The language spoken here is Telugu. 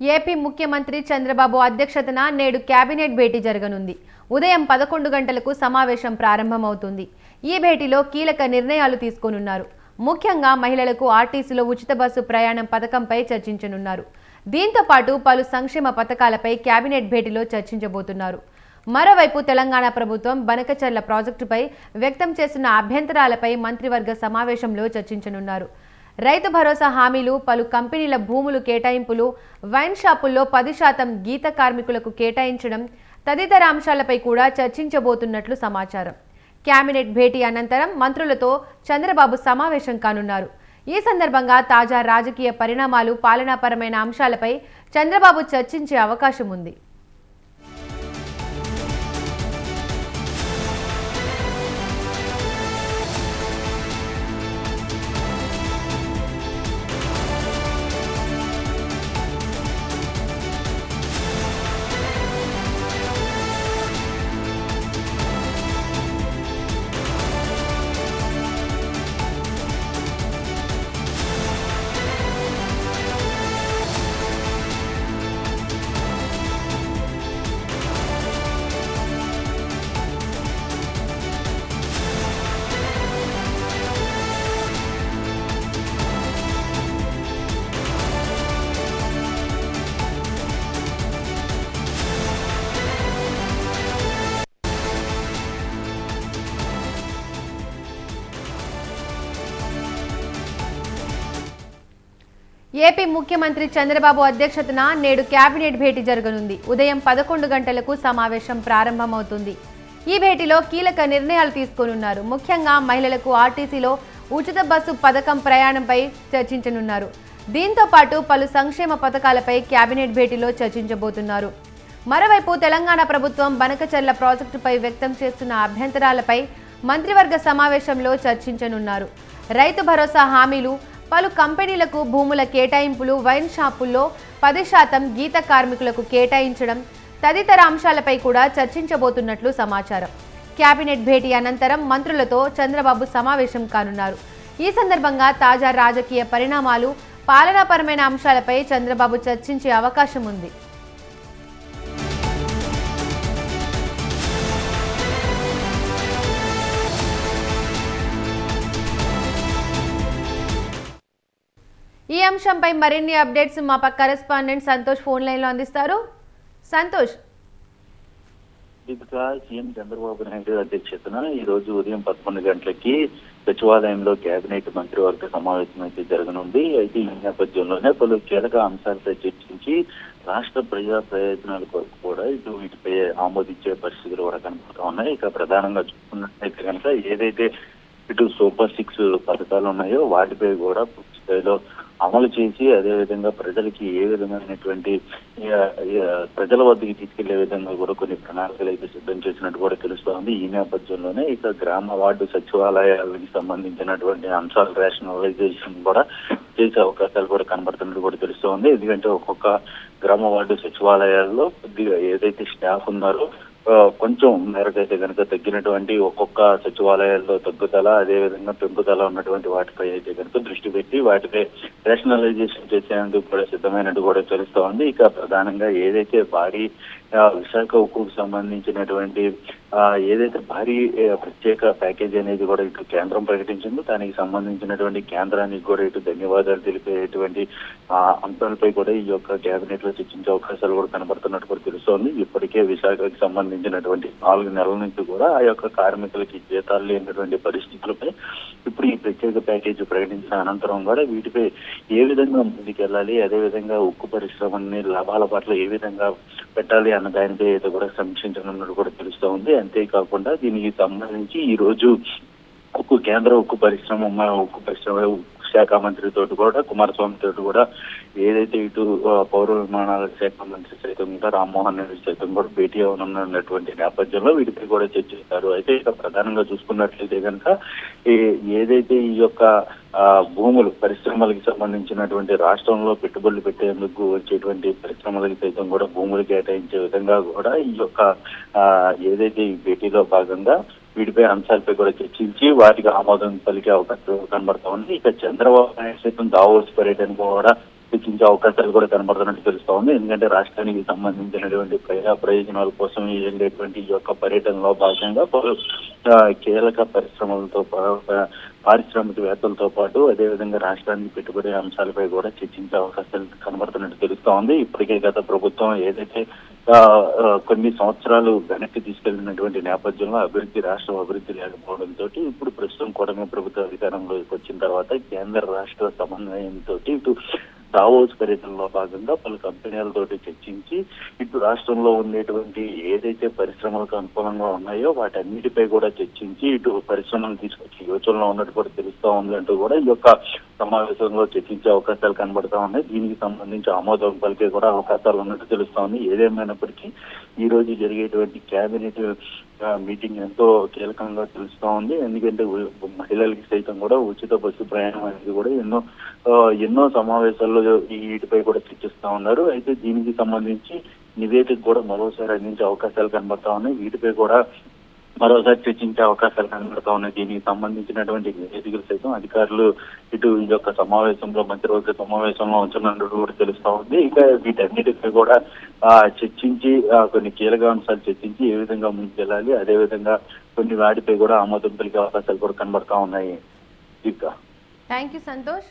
ఏపీ ముఖ్యమంత్రి చంద్రబాబు అధ్యక్షతన నేడు కేబినెట్ భేటీ జరగనుంది. ఉదయం పదకొండు గంటలకు సమావేశం ప్రారంభమవుతుంది. ఈ భేటీలో కీలక నిర్ణయాలు తీసుకోనున్నారు. ముఖ్యంగా మహిళలకు ఆర్టీసీలో ఉచిత బస్సు ప్రయాణం పథకంపై చర్చించనున్నారు. దీంతో పాటు పలు సంక్షేమ పథకాలపై కేబినెట్ భేటీలో చర్చించబోతున్నారు. మరోవైపు తెలంగాణ ప్రభుత్వం బనకచర్ల ప్రాజెక్టుపై వ్యక్తం చేస్తున్న అభ్యంతరాలపై మంత్రివర్గ సమావేశంలో చర్చించనున్నారు. రైతు భరోసా హామీలు పలు కంపెనీల భూములు కేటాయింపులు వైన్ షాపుల్లో పది శాతం గీత కార్మికులకు కేటాయించడం తదితర అంశాలపై కూడా చర్చించబోతున్నట్లు సమాచారం. కేబినెట్ భేటీ అనంతరం మంత్రులతో చంద్రబాబు సమావేశం కానున్నారు. ఈ సందర్భంగా తాజా రాజకీయ పరిణామాలు పాలనాపరమైన అంశాలపై చంద్రబాబు చర్చించే అవకాశం ఉంది. ఏపీ ముఖ్యమంత్రి చంద్రబాబు అధ్యక్షతన నేడు కేబినెట్ భేటీ జరగనుంది. ఉదయం పదకొండు గంటలకు సమావేశం ప్రారంభమవుతుంది. ఈ భేటీలో కీలక నిర్ణయాలు తీసుకోనున్నారు. ముఖ్యంగా మహిళలకు ఆర్టీసీలో ఉచిత బస్సు పథకం ప్రయాణంపై చర్చించనున్నారు. దీంతో పాటు పలు సంక్షేమ పథకాలపై కేబినెట్ భేటీలో చర్చించబోతున్నారు. మరోవైపు తెలంగాణ ప్రభుత్వం బనకచర్ల ప్రాజెక్టుపై వ్యక్తం చేస్తున్న అభ్యంతరాలపై మంత్రివర్గ సమావేశంలో చర్చించనున్నారు. రైతు భరోసా హామీలు పలు కంపెనీలకు భూముల కేటాయింపులు వైన్ షాపుల్లో పది శాతం గీత కార్మికులకు కేటాయించడం తదితర అంశాలపై కూడా చర్చించబోతున్నట్లు సమాచారం. కేబినెట్ భేటీ అనంతరం మంత్రులతో చంద్రబాబు సమావేశం కానున్నారు. ఈ సందర్భంగా తాజా రాజకీయ పరిణామాలు పాలనాపరమైన అంశాలపై చంద్రబాబు చర్చించే అవకాశం ఉంది. అంశంపై మరిన్ని అప్డేట్స్ మా పక్క కరెస్పాండెంట్ సంతోష్ ఫోన్ లైన్లో అందిస్తారు. సంతోష్. దీపిక సీఎం చంద్రబాబు నాయుడు అధ్యక్షతన ఈ రోజు ఉదయం పదకొండు గంటలకి సచివాలయంలో కేబినెట్ మంత్రివర్గ సమావేశం అయితే జరగనుంది. అయితే ఈ నేపథ్యంలోనే పలు కీలక అంశాలపై చర్చించి రాష్ట్ర ప్రజా ప్రయోజనాల కొరకు కూడా ఇటు వీటిపై ఆమోదించే పరిస్థితులు కూడా కనపడుతూ ఉన్నాయి. ఇక ప్రధానంగా చూసుకున్నట్లయితే కనుక ఏదైతే ఇటు సూపర్ సిక్స్ పథకాలు ఉన్నాయో వాటిపై కూడా పూర్తి స్థాయిలో అమలు చేసి అదేవిధంగా ప్రజలకి ఏ విధమైనటువంటి ప్రజల వద్దకి తీసుకెళ్ళే విధంగా కూడా కొన్ని ప్రణాళికలు అయితే సిద్ధం చేసినట్టు కూడా తెలుస్తోంది ఈ నేపథ్యంలోనే ఇక గ్రామ వార్డు సచివాలయాలకు సంబంధించినటువంటి అంశాల రేషనలైజేషన్ కూడా చేసే అవకాశాలు కూడా కనబడుతున్నట్టు కూడా తెలుస్తోంది ఎందుకంటే ఒక్కొక్క గ్రామ వార్డు సచివాలయాల్లో కొద్దిగా ఏదైతే స్టాఫ్ ఉన్నారో కొంచెం మేరకైతే కనుక తగ్గినటువంటి ఒక్కొక్క సచివాలయాల్లో తగ్గుదల అదేవిధంగా పెంపుదల ఉన్నటువంటి వాటిపై అయితే కనుక దృష్టి పెట్టి వాటిపై రేషనలైజేషన్ చేసేందుకు కూడా సిద్ధమైనట్టు కూడా తెలుస్తోంది. ఇక ప్రధానంగా ఏదైతే భారీ విశాఖ ఉక్కుకు సంబంధించినటువంటి ఏదైతే భారీ ప్రత్యేక ప్యాకేజీ అనేది కూడా ఇటు కేంద్రం ప్రకటించిందో దానికి సంబంధించినటువంటి కేంద్రానికి కూడా ఇటు ధన్యవాదాలు తెలిపేటువంటి ఆ, అంశాలపై కూడా ఈ యొక్క కేబినెట్లో చర్చించే అవకాశాలు కూడా కనబడుతున్నట్టు కూడా తెలుస్తోంది. ఇప్పటికే విశాఖకి సంబంధించినటువంటి నాలుగు నెలల నుంచి కూడా ఆ యొక్క కార్మికులకి జీతాలు లేనటువంటి పరిస్థితులపై ఇప్పుడు ఈ ప్రత్యేక ప్యాకేజీ ప్రకటించిన అనంతరం కూడా వీటిపై ఏ విధంగా ముందుకెళ్ళాలి అదే విధంగా ఉక్కు పరిశ్రమని లాభాల పట్ల ఏ విధంగా పెట్టాలి అన్న దానిపై అయితే కూడా సమీక్షించనున్నట్టు కూడా తెలుస్తూ ఉంది. అంతేకాకుండా దీనికి సంబంధించి ఈ రోజు ఉక్కు కేంద్ర ఉక్కు పరిశ్రమ ఉక్కు పరిశ్రమ శాఖ మంత్రి తోటి కూడా కుమారస్వామి తోటి కూడా ఏదైతే ఇటు పౌర విమానాల శాఖ మంత్రి సైతం కూడా రామ్మోహన్ రెడ్డి సైతం కూడా భేటీ అవనున్నటువంటి నేపథ్యంలో వీటిపై కూడా చర్చిస్తారు అయితే ఇక ప్రధానంగా చూసుకున్నట్లయితే కనుక ఈ- ఏదైతే ఈ యొక్క భూములు పరిశ్రమలకు సంబంధించినటువంటి రాష్ట్రంలో పెట్టుబడులు పెట్టేందుకు వచ్చేటువంటి పరిశ్రమలకు సైతం కూడా భూములు కేటాయించే విధంగా కూడా ఈ యొక్క ఏదైతే ఈ భేటీలో భాగంగా వీటిపై అంశాలపై కూడా చర్చించి వాటికి ఆమోదం పలికే అవకాశం కనబడతా ఉంది. ఇక చంద్రబాబు నాయుడు సైతం దావోస్ పర్యటన కూడా చర్చించే అవకాశాలు కూడా కనబడుతున్నట్టు తెలుస్తా ఉంది. ఎందుకంటే రాష్ట్రానికి సంబంధించినటువంటి ప్రజా ప్రయోజనాల కోసం జరిగేటువంటి ఈ యొక్క పర్యటనలో భాగంగా పలు కీలక పరిశ్రమలతో పారిశ్రామికవేత్తలతో పాటు అదేవిధంగా రాష్ట్రానికి పెట్టుబడి అంశాలపై కూడా చర్చించే అవకాశాలు కనబడుతున్నట్టు తెలుస్తా ఉంది. ఇప్పటికే గత ప్రభుత్వం ఏదైతే కొన్ని సంవత్సరాలు వెనక్కి తీసుకెళ్ళినటువంటి నేపథ్యంలో అభివృద్ధి రాష్ట్రం అభివృద్ధి లేకపోవడంతో ఇప్పుడు ప్రస్తుతం కూటమి ప్రభుత్వ అధికారంలోకి వచ్చిన తర్వాత కేంద్ర రాష్ట్ర సమన్వయంతో ఇటు దావోస్ పర్యటనలో భాగంగా పలు కంపెనీలతోటి చర్చించి ఇటు రాష్ట్రంలో ఉండేటువంటి ఏదైతే పరిశ్రమలకు అనుకూలంగా ఉన్నాయో వాటన్నిటిపై కూడా చర్చించి ఇటు పరిశ్రమలు తీసుకొచ్చి యోచనలో ఉన్నట్టు కూడా ఉందంటూ కూడా ఈ యొక్క సమావేశంలో చర్చించే అవకాశాలు కనబడతా ఉన్నాయి. దీనికి సంబంధించి ఆమోదం పలికే కూడా అవకాశాలు ఉన్నట్టు తెలుస్తా ఉంది. ఏదేమైనప్పటికీ ఈ రోజు జరిగేటువంటి కేబినెట్ మీటింగ్ ఎంతో కీలకంగా తెలుస్తా ఉంది. ఎందుకంటే మహిళలకి సైతం కూడా ఉచిత బస్సు ప్రయాణం అనేది కూడా ఎన్నో ఎన్నో సమావేశాల్లో వీటిపై కూడా చర్చిస్తా ఉన్నారు. అయితే దీనికి సంబంధించి నివేదిక కూడా మరోసారి అందించే అవకాశాలు కనబడతా ఉన్నాయి. వీటిపై కూడా మరోసారి చర్చించే అవకాశాలు కనబడతా ఉన్నాయి. దీనికి సంబంధించినటువంటి నివేదికలు సైతం అధికారులు ఇటు ఈ యొక్క సమావేశంలో మంత్రివర్గ సమావేశంలో ఉంచనున్నట్టు కూడా తెలుస్తా ఉంది. ఇక వీటన్నిటిపై కూడా ఆ, చర్చించి కొన్ని కీలక అంశాలు చర్చించి ఏ విధంగా ముందుకెళ్ళాలి అదే విధంగా కొన్ని వాటిపై కూడా ఆమోదం పలికే అవకాశాలు కూడా కనబడతా ఉన్నాయి. ఇంకా. Thank you Santosh